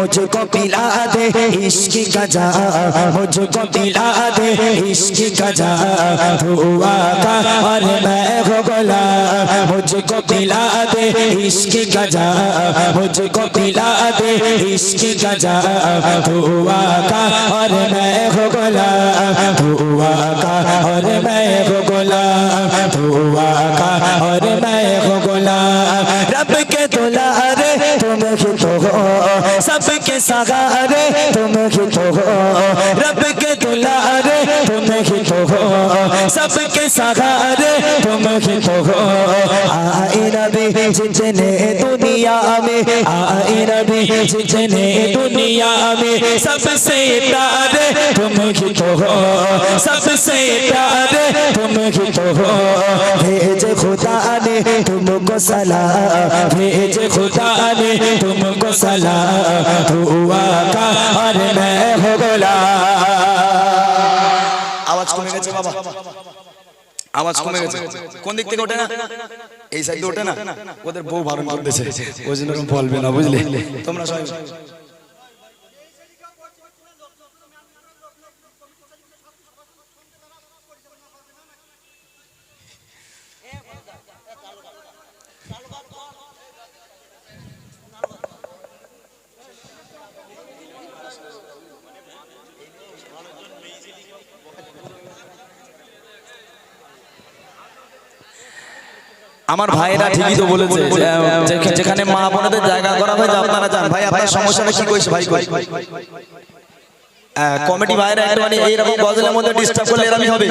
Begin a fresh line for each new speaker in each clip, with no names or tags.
مجھ کو پلا دے عشق کا جا مجھ کو پلا دے عشق کا جا ہوا کا اور میں ہو گلا مجھ کو پلا دے عشق کا جا مجھ کو پلا دے عشق کا جا ہوا کا اور میں ہو گلا सबके सगारे तुम ही तो हो रब سب کے سہارے تم ہی تو ہو آئی نبی جن جنے دنیا میں آئی نبی جن جنے دنیا میں سب سے پیارے تم ہی تو ہو سب سے پیارے تم ہی تو ہو بھیج خدا نے تم کو سلام بھیج خدا نے تم کو سلام دعا کا اور میں ہو
بلا آواز کو میرے بابا আওয়াজ কমে গেছে। কোন দিক থেকে ওঠে না? এই সাইডে ওঠে না? ওদের বউ ভালো করতেছে। ওই জন্য বলবে না বুঝলি? তোমরা সবাই আমার ভাইয়েরা ঠিকই তো বলেছে যেখানে মা বোনদের জায়গা করা হয়েছে আপনারা যান। ভাই আপনার সমস্যাটা কি কইছে? ভাই কই? কমিটি ভাইরা এরকম এইরকম গজলের মধ্যে ডিস্টার্ব করলে এরকমই হবে।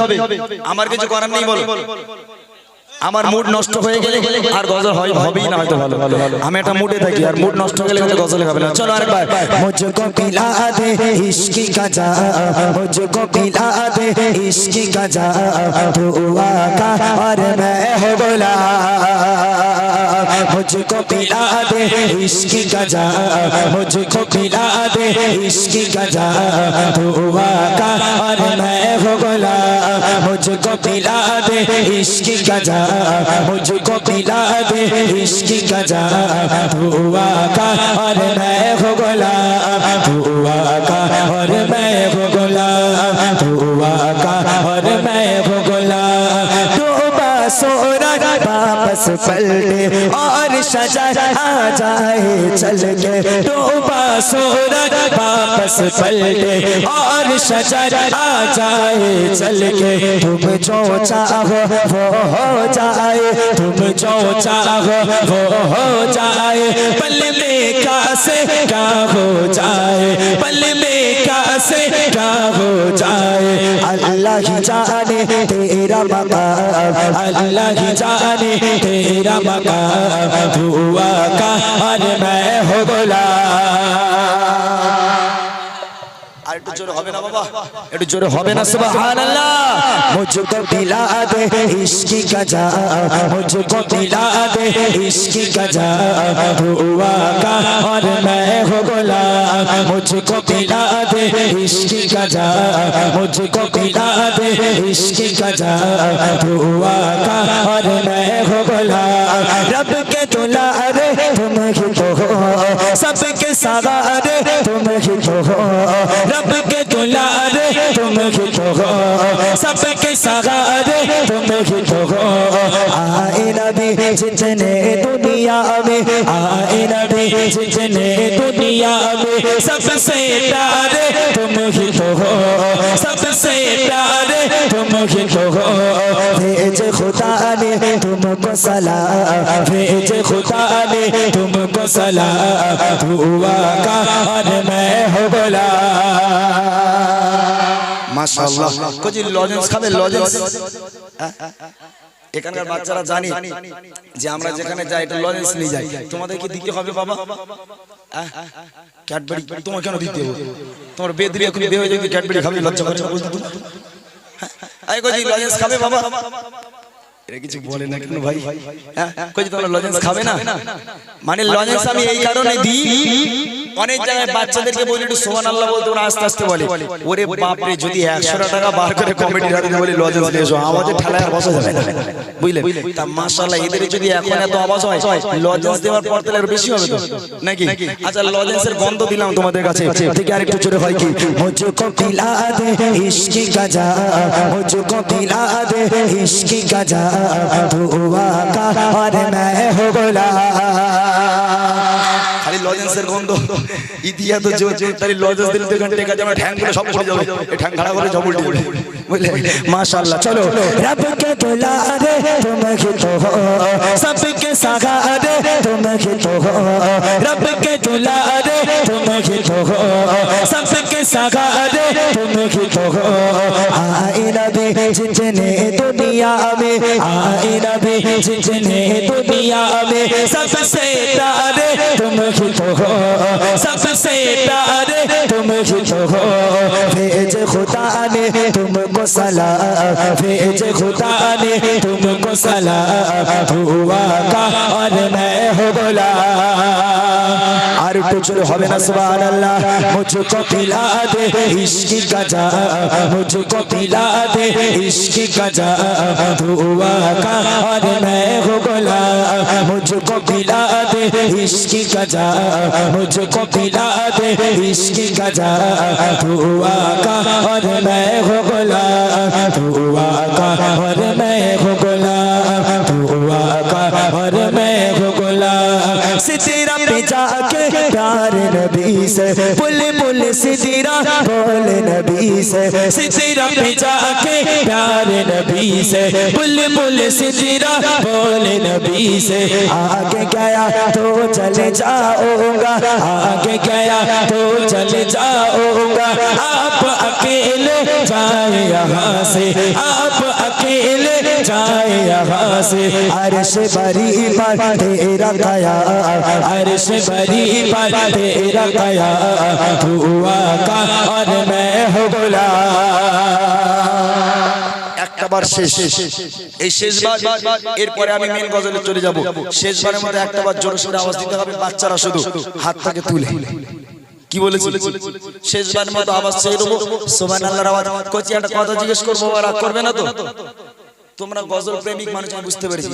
আমার কিছু করার নেই বলো। আমার মুড নষ্ট হয়ে গেলে আর গজল হয় হবেই না হয়তো ভালো ভালো ভালো আমি একটা মুডে থাকি আর মুড নষ্ট হয়ে গেলে হয়তো গজল হবে না চলো আরেকবার
मुझको पिला दे इश्क का जा मुझको पिला दे इश्क का जा हुआ का और मैं हो बोला मुझको पिला दे इश्क का जा मुझको पिला दे इश्क का जा हुआ का और मैं हो बोला मुझको पिला दे इश्क का जा मुझको पिला दे इश्क का जा हुआ का और मैं हो गुलाम हुआ का और मैं हो गुलाम हुआ का और मैं हो गुलाम डूबा सोरा वापस पलटे और शजर आ जाए चल के डूबा सोरा वापस पलटे और शजर आ जाए चल के तुम जो चाहो वो हो जाए तुम जो चाहो वो हो जाए पल में कासे का हो जाए पल में سے کیا ہو جائے اللہ ہی جانے تیرا مقام اللہ ہی جانے تیرا مقام تو آقا اور
میں ہو بلا হবে না বাবা। একটু سبحان اللہ مجھ کو
دلا دے عشقی کا جا مجھ کو دلا دے عشقی کا جا ہوا کا اور میں ہو گلا مجھ کو دلا دے عشقی کا جا گجا کو دلا دے عشقی کا گجا ہوا کا اور میں ہو گلا رب کے دلارے تم ہی تو ہو سب کے سارے تم ہی تو ہو رب کے دلارے تم ہی تو ہو سب کے سہارے تم ہی تو ہو آئے نبی جتنے دنیا میں آئے نبی جتنے دنیا میں سب سے پیارے تم ہی تو ہو سب سے پیارے تم ہی تو ہو بھیج خدا نے تم کو سلام بھیج خدا نے تم کو سلام دعا کا اور میں ہو بلا۔
মাশাআল্লাহ। কোজি লজেন্স খাবে লজেন্স এখানকার বাচ্চারা জানি যে আমরা যেখানে যাই এটা লজেন্স নিয়ে যাই। তোমাদের কি দিতে হবে বাবা? ক্যাডবেরি তোমার কেন দিতে হবে? তোমার বেদরি এখন বিয়ে হয়ে যাবে ক্যাডবেরি খাবে লজ্জা করে না বলতে তুমি আই কোজি লজেন্স খাবে বাবা? এরা কিছু বলে না কেন ভাই? কোজি তোমরা লজেন্স খাবে না? মানে লজেন্স আমি এই কারণে দিই অনেক জায়গায় বাচ্চাদেরকে বলি একটু সোহান আল্লাহ বলতে ওরা আস্তে আস্তে বলে ওরে বাপরে যদি একশো টাকা বার করে কমেডি হাতে বলি লজে লজে এসো আমাদের ঠেলায় আর বসা যাবে বুঝলে তা মাশাআল্লাহ এদের যদি এখন এত আওয়াজ হয় লজেন্স দেওয়ার পর তাহলে আরও বেশি হবে তো নাকি আচ্ছা লজেন্সের গন্ধ দিলাম তোমাদের কাছে থেকে আরেকটু জোরে হয় কি
মুঝকো পিলা দে ইশকি গাজা মুঝকো পিলা দে ইশকি
গাজা দুয়া বন্ধ। ইতিহাস তো তারি লজেস দিলে তো এখান থেকে ঠ্যাং ঠ্যাংগুলো সব সব যাবে। ঠ্যাং খাড়া করে জবুল দিবে বুঝলে? মাশাআল্লাহ, চলো।
রব কে তোলা রে তুম কি তো হো? সব কে সাগা রে তুম কি তো হো? রব কে তোলা রে তুম কি তো হো? सगारे तुम ही तो हो आए नबी जितने दुनिया में आए नबी जितने दुनिया में सबसे प्यारे तुम ही तो हो सबसे प्यारे तुम ही तो हो خدا نے تم کو سلام بھیج خدا نے تم کو سلام ہوا کا اور میں ہو بلا আর কিছু হবে না সুবহান আল্লাহ মুঝকো পিলা দে ইশক কা জা মুঝকো পিলা দে کا اور میں ہو بولا مجھ کو پلا दे इश्क गजा मुझको पिला दे इश्क गजा धुआ का और मैं हो गुलाम धुआ का और मैं हो गुलाम धुआ का और मैं हो गुलाम सितरा पे जाके प्यार नबी से बुल बुल सितरा बोल नबी से सितरा पे जाके प्यार नबी से बुल बुल सितरा बोल नबी से आगे गया तो चले जाऊंगा आगे गया तो चले जाऊंगा आप अकेले जाए यहाँ से आप अकेले जाए यहाँ से अर्श बरी पर तेरा कया अर्श बरी पर तेरा कया हुआ का और मैं हो गुलाम
একটা বার শেষ এই শেষবার এরপরে আমি মেন গজলে চলে যাব শেষবারের মধ্যে একটা বার জোরে সোরে আওয়াজ দিতে হবে বাচ্চারা শুধু হাতটাকে তুলে কি বলেছি শেষবারের মতো আওয়াজ চেয়ে দেবো সোমান আল্লাহর আওয়াজ কচি একটা কথা জিজ্ঞেস করবো আর রাগ করবে না তো তোমরা গজল প্রেমিক মানুষ আমি বুঝতে পেরেছি।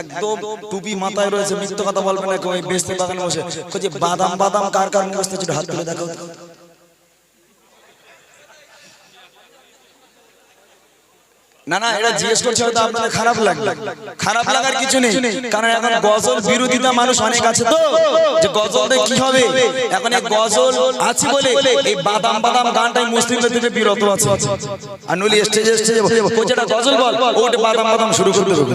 একদম টুপি মাথায় রয়েছে মিথ্য কথা বলবে না কেউ বেসতে বাগানে বসে। যে বাদাম বাদাম কার কার মুখস্থ ছিল? হাত তুলে দেখো না না এটা জিজ্ঞেস করছে হয়তো আপনাদের খারাপ লাগবে খারাপ লাগার কিছু নেই কারণ এখন গজল বিরোধিতা মানুষ অনেক আছে তো যে গজল কি হবে এখন এই গজল আছে বলে এই বাদাম বাদাম গানটাই মুসলিমদের থেকে বিরত আছে আর নলি স্টেজে স্টেজে ও যেটা গজল বল ওটা বাদাম বাদাম শুরু করতে হবে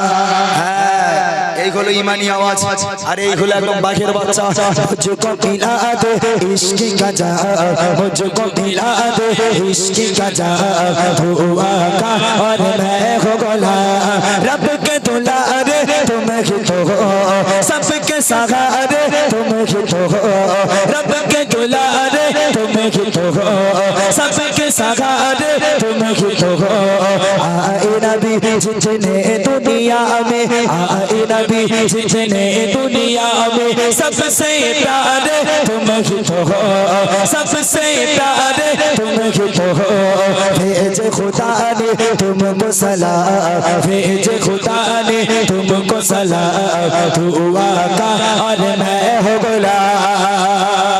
হলো ইমানি আওয়াজ। আর এই হলো একদম বাঘের বাচ্চা
যুগ মিলাদ ইশকি কাজা যুগ মিলাদ ইশকি কাজা ہوا کا اور میں ہو گلا رب کے دلار تم ہی تو ہو سب کے سہار تم ہی تو ہو رب کے دلار تم ہی تو ہو سب सबके सहारे तुम ही तो हो आए नबी जितने दुनिया में आए नबी जितने दुनिया में सबसे प्यारे तुम ही तो हो सबसे प्यारे तुम ही तो हो भेज खुदा ने तुमको सलाम भेज खुदा ने तुमको सलाम दुआ का और मैं हो गुलाम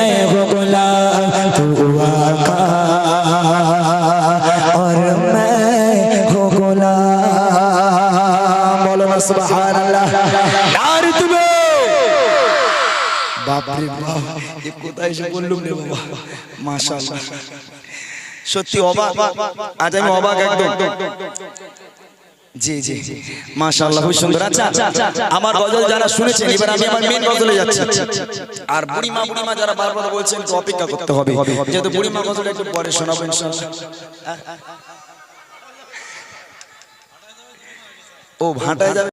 এসে বললুম রে বাবা। মাশাআল্লাহ। সত্যি অবাক। আজ আমি অবাক একদম। জি জি মাশাআল্লাহ খুব সুন্দর। আচ্ছা আমার গজল যারা শুনেছেন এবার আমি আমার মেন গজলে যাচ্ছি। আর বুড়িমা বুড়িমা যারা বারবার বলছেন তো অপেক্ষা করতে হবে। যেহেতু বুড়িমা গজল একটু পরে শোনাবো ইনশাআল্লাহ। ও ভাটায় যাবে।